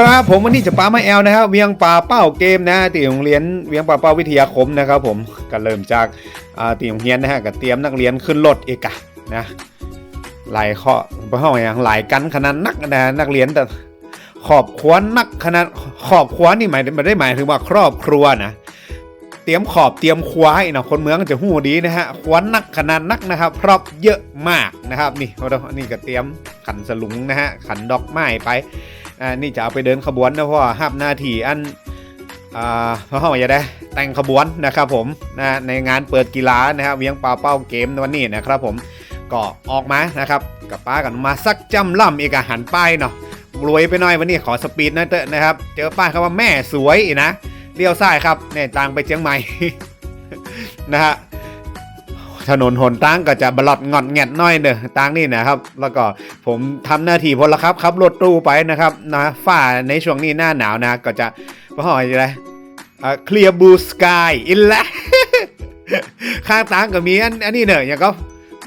ครับผมวันนี้จะปามาแอลนะครับเวียงป่าเป้าเกมนะตีโรงเรียนเวียงป่าเป้าวิทยาคมนะครับผมก็เริ่มจากตีโรงเรียนนะฮะก็เตรียมนักเรียนขึ้นรถเอกะนะหลายข้อเพราะว่าอย่างหลายกันขนาดนักนะนักเรียนแต่ขอบครัวนักขนาดขอบครัวนี่หมายไม่ได้หมายถึงว่าครอบครัวนะเตรียมขอบเตรียมควให้นะคนเมืองจะหู้ดีนะฮะควนักขนาดนักนะครับเพราะเยอะมากนะครับนี่เรานี่ก็เตรียมขันสลุงนะฮะขันดอกไม้ไป อ่านี่จะเอาไปเดินขบวนนะเพราะว่าห้าบหน้าที่อันอ่าพราะว่าจะได้แต่งขบวนนะครับผมนะในงานเปิดกีฬานะครับเวียงป่าเป้าเกมวันนี้นะครับผมก็ออกมานะครับกับป้ากันมาสักจำล่ำอีกอาหันป้ายเนาะรวยไปหน่อยวันนี้ขอสปีดนะเตอะนะครับ เจอป้ายคำว่าแม่สวยนะเลี้ยวซ้ายครับเนี่ยต่างไปเชียงใหม่นะฮะ ถนนหนตั้งก็จะบลอดงอนแงดน้อยเนอะตั้งนี่นะครับ แล้วก็ผมทำหน้าที่พลครับขับรถตู้ไปนะครับนะฝ้าในช่วงนี้หน้าหนาวนะ ก็จะเพราะอะไรเคลียร์บูสกายอินละข้างตั้งก็มีอันอันนี้เนอะอย่างก็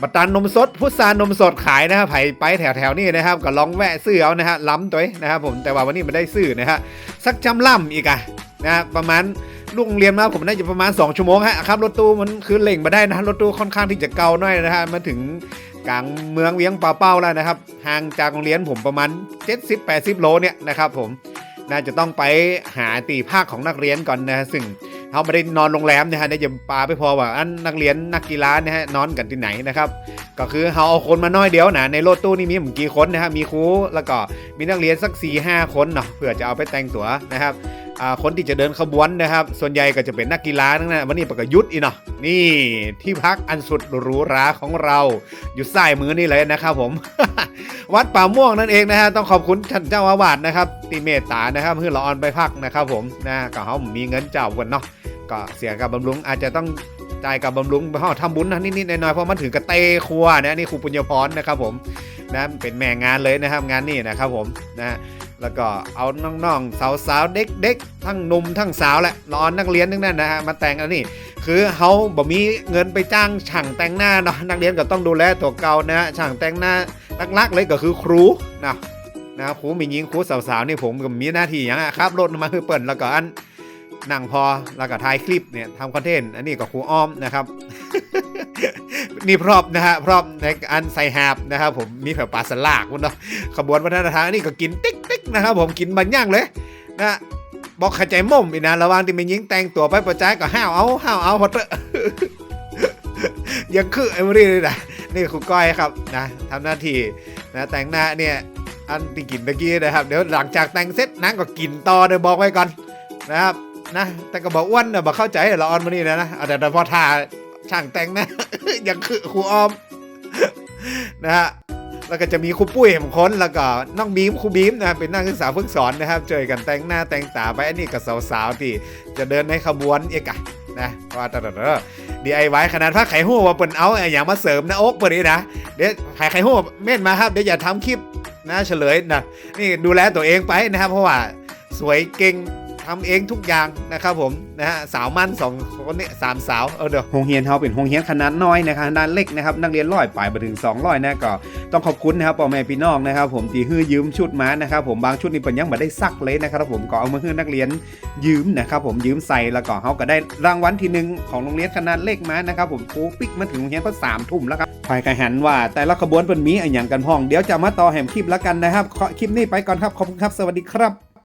บัตรนมสด พุทรานมสดขายนะครับไผไปแถวแถวนี้นะครับ ก็ลองแวะซื้อเอานะฮะล้ำตัวนะครับผมแต่ว่าวันนี้ไม่ได้ซื้อนะฮะสักจำล่ำอีกอะนะประมาณ ลูกโรงเรียนมาผมน่าจะประมาณ 2 ชั่วโมงฮะครับรถตู้มันคือเล่งมาได้นะรถตู้ค่อนข้างที่จะเก่าหน่อยนะฮะมาถึงกลางเมืองเวียงป่าเป้าแล้วนะครับห่างจากโรงเรียนผมประมาณ 70-80 โลเนี่ยนะครับผมน่าจะต้องไปหาตีภาคของนักเรียนก่อนนะฮะซึ่งเขาไม่ได้นอนโรงแรมนะฮะได้จะปาไปพอว่าอันนักเรียนนักกีฬานะฮะนอนกันที่ไหนนะครับก็คือเขาเอาคนมาน้อยเดียวนะในรถตู้นี่มีผมกี่คนนะฮะมีครูแล้วก็มีนักเรียนสัก4ี่ห้าคนเนาะเพื่อจะเอาไปแต่งตัวนะครับ คนที่จะเดินขบวนนะครับ ส่วนใหญ่ก็จะเป็นนักกีฬาทั้งนั้นวันนี้ประกยุทธ์อีเนาะนี่ที่พักอันสุดหรูหราของเราอยู่ซ้ายมือนี่เลยนะครับผม วัดป่าม่วงนั่นเองนะฮะต้องขอบคุณท่านเจ้าอาวาสนะครับตีเมตตานะครับเพื่อเราออนไปพักนะครับผมนะก็เขามีเงินเจ้ากันเนาะก็เสียกับบำรุงอาจจะต้องจ่ายกับบำรุงไปห่อทำบุญนะนิดๆหน่อยๆเพราะมันถือกระเตครัวนะนี่ครูปุญญพรนะครับผมนะเป็นแม่งานเลยนะครับงานนี้นะครับผมนะ แล้วก็เอาน้องๆสาวๆเด็กๆทั้งหนุ่มทั้งสาวแหละร้อนนักเรียนทั้งนั้นนะฮะมาแต่งอันนี้ คือเขาบ่มีเงินไปจ้างช่างแต่งหน้าเนาะนักเรียนก็ต้องดูแลตัวเก่านะฮะช่างแต่งหน้าลักๆเลยก็คือครูนะนะครูมียิงครูสาวๆนี่ผมก็มีหน้าที่อย่างอะครับรถมาคือเปิ่นแล้วก็อันนั่งพอแล้วก็ถ่ายคลิปเนี่ยทำคอนเทนต์อันนี้ก็ครูอ้อมนะครับนี่พรอบนะฮะพรอบในอันใส่แฮบนะครับผมมีแบบปลาสลากคุณเนาะขบวนวัฒนธรรมอันนี่ก็กินติ๊ก นะครับผมกินบันย่างเลยนะบอกขจายม่มอีกนะระหว่างที่มันยิงแต่งตัวไปประจายก็ห้าวเอาห้าวเอาพอเตอะยังคือเอเมอรี่เลยนะนี่ครูก้อยครับนะทำหน้าที่นะแต่งหน้าเนี่ยอันที่กินเมื่อกี้นะครับเดี๋ยวหลังจากแต่งเสร็จนั่งก็กินต่อเดี๋ยวบอกไว้ก่อนนะครับนะแต่ก็บอกอ้วนนะบอกเข้าใจเราออนมานี่นะนะเอาแต่พอทาช่างแต่งนะยังคือครูออมนะฮะ แล้วก็จะมีครูปุ้ยผมคนแล้วก็น้องบีมครูบีมนะเป็นนักศึกษาฝึกสอนนะครับเจอกันแต่งหน้าแต่งตาไปอันนี้กับสาวๆที่จะเดินในขบวนเอกะนะว่าต่ละดีไอไว้ขนาดผ้าไข่หู้ว่าเปิ่นเอาอย่างมาเสริมนะโอ๊กเปิ่นนี่นะเดี๋ยวไข่ไข่หู้เม่นมาครับเดี๋ยวอย่าทำคลิปนะเฉลยนะนี่ดูแลตัวเองไปนะครับเพราะว่าสวยเก่ง ทำเองทุกอย่างนะครับผมนะฮะสาวมั่นสองคนนี้สามสาวเออเดี๋ยวโรงเรียนเขาเป็นโรงเรียนขนาดน้อยนะครับขนาดเล็กนะครับนักเรียนร้อยปลายไปถึง200นะก็ต้องขอบคุณนะครับพ่อแม่พี่น้องนะครับ ผมที่ฮื้อยืมชุดมานะครับผมบางชุดนี่เป็นยังไม่ได้ซักเลยนะครับผมก็เอามาฮื้อนักเรียนยืมนะครับผมยืมใส่แล้วก็เขาก็ได้รางวัลที่หนึ่งของโรงเรียนขนาดเล็กมานะครับผมโอ้ปิกมาถึงโรงเรียนก็สามทุ่มแล้วครับคอยกันหันว่า แต่ละขบวนเป็นมีอะไรอย่างกันพ้องเดี๋ยวจะมาต่อแหมคลิปแล้วกันนะครับขอคลิปนี้ไปก่อนครับขอบคุณครับสวัสดีครับ